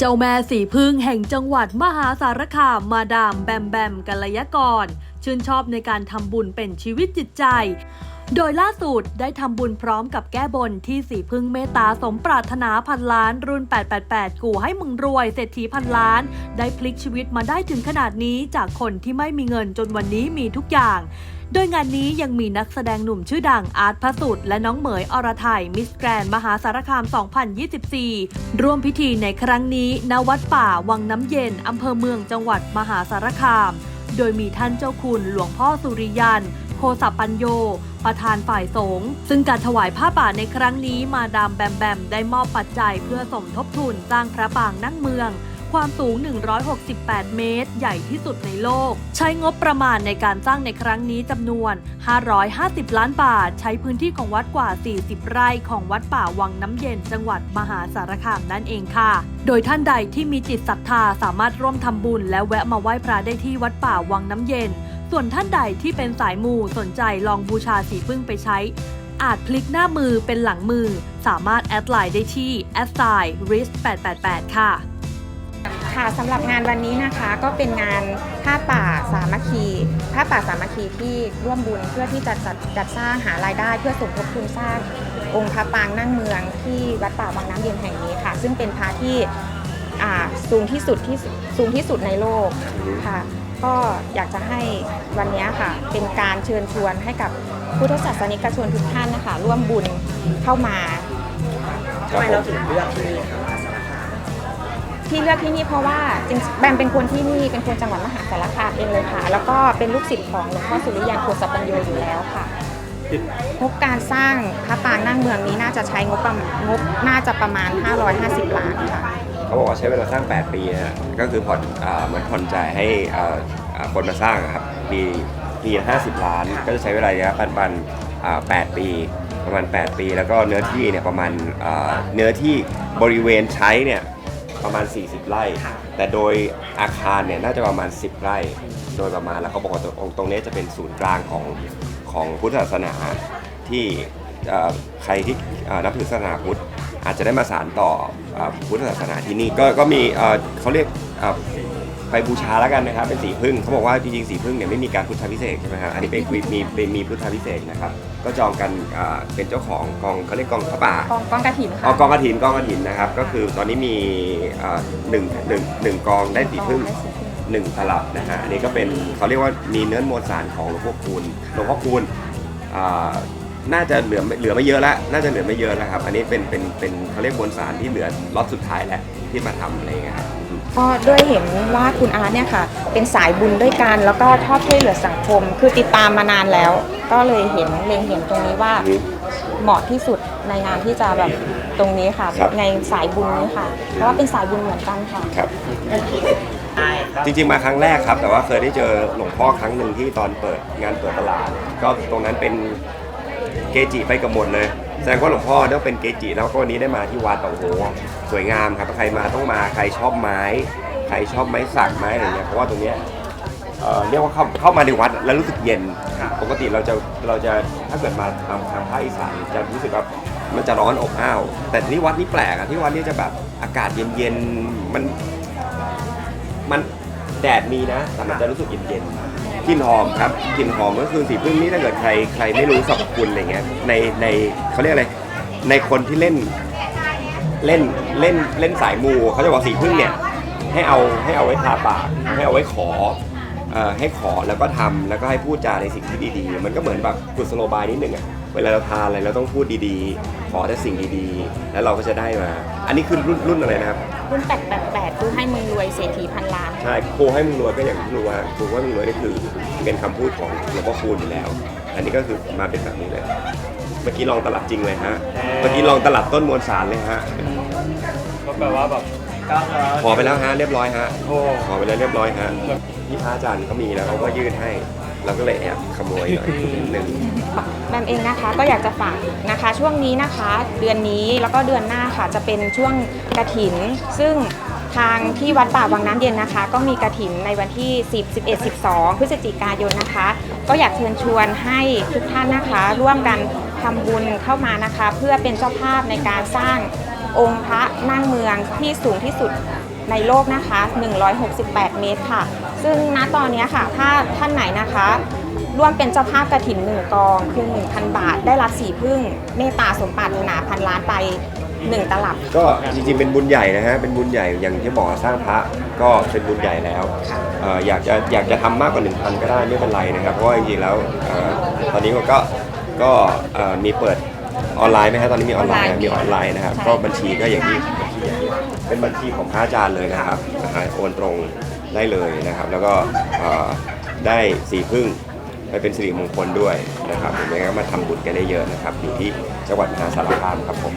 เจ้าแม่สีพึ่งแห่งจังหวัดมหาสารคามมาดามแบมแบมกัลยากร ชื่นชอบในการทำบุญเป็นชีวิตจิตใจ โดยล่าสุดได้ทำบุญพร้อมกับแก้บนที่สีพึ่งเมตตาสมปรารถนาพันล้านรุ่น 888 กูให้มึงรวยเศรษฐีพันล้าน ได้พลิกชีวิตมาได้ถึงขนาดนี้จากคนที่ไม่มีเงินจนวันนี้มีทุกอย่าง โดยงานนี้ยังมีนักแสดงหนุ่มชื่อดังอาร์ตพระสุดและน้องเหมยอรไทยมิสแกรนมหาสารคาม 2024 ร่วมพิธีในครั้งนี้ณวัดป่าวังน้ำเย็นอำเภอเมืองจังหวัดมหาสารคาม โดยมีท่านเจ้าคุณหลวงพ่อสุริยันโคสปัญโย ประธานฝ่ายสงฆ์ซึ่งการถวายผ้าป่าในครั้งนี้มาดามแบมแบมได้มอบปัจจัยเพื่อสมทบทุนสร้างพระปางนั่งเมือง ความสูง 168 เมตร ใหญ่ที่สุดในโลก ใช้งบประมาณในการสร้างในครั้งนี้จำนวน 550 ล้านบาท ใช้พื้นที่ของวัดกว่า 40 ไร่ของวัดป่าวังน้ำเย็นจังหวัดมหาสารคามนั่นเองค่ะ โดยท่านใดที่มีจิตศรัทธาสามารถร่วมทำบุญ และแวะมาไหว้พระได้ที่วัดป่าวังน้ำเย็น ส่วนท่านใดที่เป็นสายมูสนใจลองบูชาสีพึ่งไปใช้อาจพลิกหน้ามือเป็นหลังมือ สามารถแอดไลน์ได้ที่แอดไซน์ risk 888ค่ะ ค่ะสำหรับงานวันนี้นะคะก็เป็นงานผ้าป่าสามัคคีผ้าป่าสามัคคีที่ร่วมบุญเพื่อที่จะจัดจัดสร้างหารายได้เพื่อสมทบทุนสร้างองค์พระปางนั่งเมืองที่วัดป่าวังน้ำเย็นแห่งนี้ค่ะ ซึ่งเป็นพระที่สูงที่สุดที่สูงที่สุดในโลกค่ะ ก็อยากจะให้วันนี้ค่ะ เป็นการเชิญชวนให้กับพุทธศาสนิกชนทุกท่านนะคะ ร่วมบุญเข้ามาทำไมเราถึงเลือกที่นี่ครับ ที่เลือกที่นี่เพราะว่าจริงแบมเป็นคนที่นี่เป็นคนจังหวัดมหาสารคามเองเลยค่ะ แล้วก็เป็นลูกศิษย์ของหลวงพ่อสุริยันโคสปัญโยอยู่แล้วค่ะงบการสร้างพระปางนั่งเมืองนี้น่าจะใช้งบประมาณงบน่าจะประมาณ 550 ล้านค่ะเขาบอกว่าใช้เวลาสร้าง 8 ปีนะก็คือผ่อนอ่าเหมือนผ่อนจ่ายให้อ่าคนมาสร้างครับปีปี50 ล้าน ก็จะใช้เวลาระยะปันปันอ่า8ปีประมาณ 8 ปี แล้วก็เนื้อที่เนี่ยประมาณอ่าเนื้อที่บริเวณใช้เนี่ย ประมาณ 40 ไร่ แต่โดยอาคารเนี่ยน่าจะประมาณ 10 ไร่ โดยประมาณแล้วเขาบอกว่าตรงตรงนี้จะเป็นศูนย์กลางของของพุทธศาสนาที่เอ่อใครที่เอ่อนับถือศาสนาพุทธอาจจะได้มาสารต่อเอ่อพุทธศาสนาที่นี่ก็ก็มีเอ่อเขาเรียกเอ่อ ไปบูชาแล้วกันนะครับเป็นสีพึ่งเขาบอกว่าจริงๆสีพึ่งเนี่ยไม่มีการพุทธพิเศษกใช่ไหมฮะอันนี้เป็นมีมีเป็นมีพุทธพิเศษกนะครับก็จองกันเอ่อเป็นเจ้าของกองเขาเรียกกองพระป่ากองกองกระถินเอาค่ะ กองกระถินกองกระถินนะครับก็คือตอนนี้มีเอ่อหนึ่งหนึ่งหนึ่งกองได้สีพึ่ง หนึ่งตลับนะฮะอันนี้ก็เป็นเขาเรียกว่ามีเนื้อมวลสารของหลวงพ่อคูณหลวงพ่อคูณอ่าน่าจะเหลือเหลือไม่เยอะแล้วน่าจะเหลือไม่เยอะแล้วครับ อันนี้เป็นเป็นเป็นเขาเรียกมวลสารที่เหลือล็อตสุดท้ายแหละที่มาทำอะไรอย่างเงี้ยครับ ก็ด้วยเห็นว่าคุณอาร์ตเนี่ยค่ะ เป็นสายบุญด้วยกัน แล้วก็ชอบช่วยเหลือสังคม คือติดตามมานานแล้ว ก็เลยเห็นเล็งเห็นตรงนี้ว่าอืมเหมาะที่สุดในงานที่จะแบบตรงนี้ค่ะครับในสายบุญนี้ค่ะ เพราะว่าเป็นสายบุญเหมือนกันค่ะ ครับจริงๆมาครั้งแรกครับ แต่ว่าเคยได้เจอหลวงพ่อครั้งหนึ่งที่ตอนเปิดงานเปิดตลาด ก็ตรงนั้นเป็น เกจิไปกับหมดเลย แสดงว่าหลวงพ่อต้องเป็นเกจิแล้วก็วันนี้ได้มาที่วัดโอ้โหสวยงามครับใครมาต้องมาใครชอบไม้ ใครชอบไม้สักไม้อะไรเงี้ยเพราะว่าตรงเนี้ยเอ่อเรียกว่าเข้าเข้ามาในวัดแล้วรู้สึกเย็น ปกติเราจะเราจะถ้าเกิดมาทางทางภาคอีสานจะรู้สึกว่ามันจะร้อนอบอ้าว แต่ที่วัดนี้แปลกอะที่วัดนี้จะแบบอากาศเย็นๆมันมันแดดมีนะแต่มันจะรู้สึกเย็นๆ กลิ่นหอมครับกลิ่นหอมก็คือสีพึ่งนี่ถ้าเกิดใครใครไม่รู้สรรพคุณอะไรเงี้ยในในเขาเรียกอะไรในคนที่เล่นเล่นเล่นเล่นสายมูเขาจะบอกสีพึ่งเนี่ยให้เอาให้เอาไว้ทาปากให้เอาไว้ขอเอ่อให้ขอแล้วก็ทำแล้วก็ให้พูดจาในสิ่งที่ดีๆ มันก็เหมือนแบบกุศโลบายนิดหนึ่งอะ เวลาเราทานอะไรเราต้องพูดดีๆ ขอแต่สิ่งดีๆ แล้วเราก็จะได้มา อันนี้คือรุ่นรุ่นอะไรนะครับ รุ่น888คือให้มึงรวยเศรษฐีพันล้าน ใช่ครูให้มึงรวยก็อย่างที่รู้ว่าครูว่ามึงรวยนี่คือเป็นคำพูดของหลวงพ่อคูณอยู่แล้ว อันนี้ก็คือมาเป็นแบบนี้เลย เมื่อกี้ลองตลับจริงเลยฮะ เมื่อกี้ลองตลับต้นมวลสารเลยฮะ ก็แบบว่าแบบก้าวร้าวขอไปแล้วฮะเรียบร้อยฮะ โอ้ ขอไปแล้วเรียบร้อยฮะพี่พระอาจารย์เขามีแล้วเขาก็ยื่นให้ เราก็เลยแอบขโมยหน่อยนิดนึง แบมเองนะคะก็อยากจะฝากนะคะ ช่วงนี้นะคะเดือนนี้แล้วก็เดือนหน้าค่ะจะเป็นช่วงกระถิน ซึ่งทางที่วัดป่าวังน้ำเย็นนะคะ ก็มีกระถินในวันที่ 10 11 12 พฤศจิกายนนะคะ ก็อยากเชิญชวนให้ทุกท่านนะคะ ร่วมกันทำบุญเข้ามานะคะ เพื่อเป็นเจ้าภาพในการสร้างองค์พระนั่งเมืองที่สูงที่สุดในโลกนะคะ 168 เมตรค่ะ ซึ่งณตอนนี้ค่ะถ้าท่านไหนนะคะ ร่วมเป็นเจ้าภาพกระถินหนึ่งกองคือ 1,000 บาท ได้รับสีพึ่งเมตตาสมปรารถนาพันล้านไป1ตลับ ก็จริงๆเป็นบุญใหญ่นะฮะเป็นบุญใหญ่อย่างที่บอกสร้างพระก็เป็นบุญใหญ่แล้วค่ะเอ่ออยากจะอยากจะทำมากกว่า 1,000 ก็ได้ไม่เป็นไรนะครับ เพราะว่าจริงๆแล้วเอ่อตอนนี้ก็ก็เอ่อมีเปิดออนไลน์ไหมฮะตอนนี้มีออนไลน์ออนไลน์มีออนไลน์นะครับใช่ ก็บัญชีก็อย่างที่บัญชีอย่างที่เป็นบัญชีของพระอาจารย์เลยนะครับนะฮะโอนตรง ได้เลยนะครับ แล้วก็ได้สีพึ่งไปเป็นสิริมงคลด้วยนะครับอย่างนี้ก็มาทำบุญกันได้เยอะนะครับ อยู่ที่จังหวัดมหาสารคามครับผม